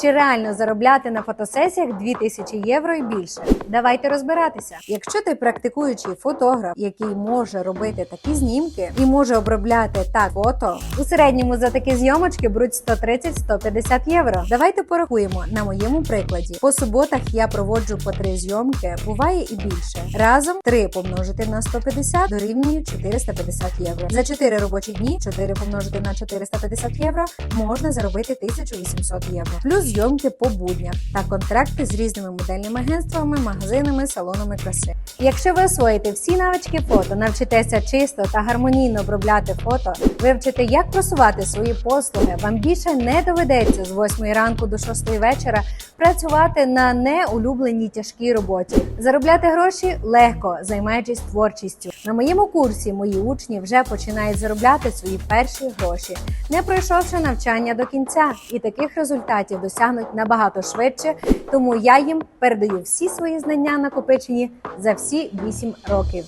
Чи реально заробляти на фотосесіях 2000 євро і більше? Давайте розбиратися. Якщо ти практикуючий фотограф, який може робити такі знімки і може обробляти так фото, у середньому за такі зйомочки беруть 130-150 євро. Давайте порахуємо на моєму прикладі. По суботах я проводжу по три зйомки, буває і більше. Разом 3 помножити на 150 дорівнює 450 євро. За 4 робочі дні 4 помножити на 450 євро можна заробити 1800 євро. Плюс зйомки по буднях та контракти з різними модельними агентствами, магазинами, салонами краси. Якщо ви освоїте всі навички фото, навчитеся чисто та гармонійно обробляти фото, вивчите, як просувати свої послуги, вам більше не доведеться з 8 ранку до 6 вечора працювати на неулюбленій тяжкій роботі. Заробляти гроші легко, займаючись творчістю. На моєму курсі мої учні вже починають заробляти свої перші гроші, не пройшовши навчання до кінця, і таких результатів досягнуть набагато швидше. Тому я їм передаю всі свої знання накопичені за всі 8 років.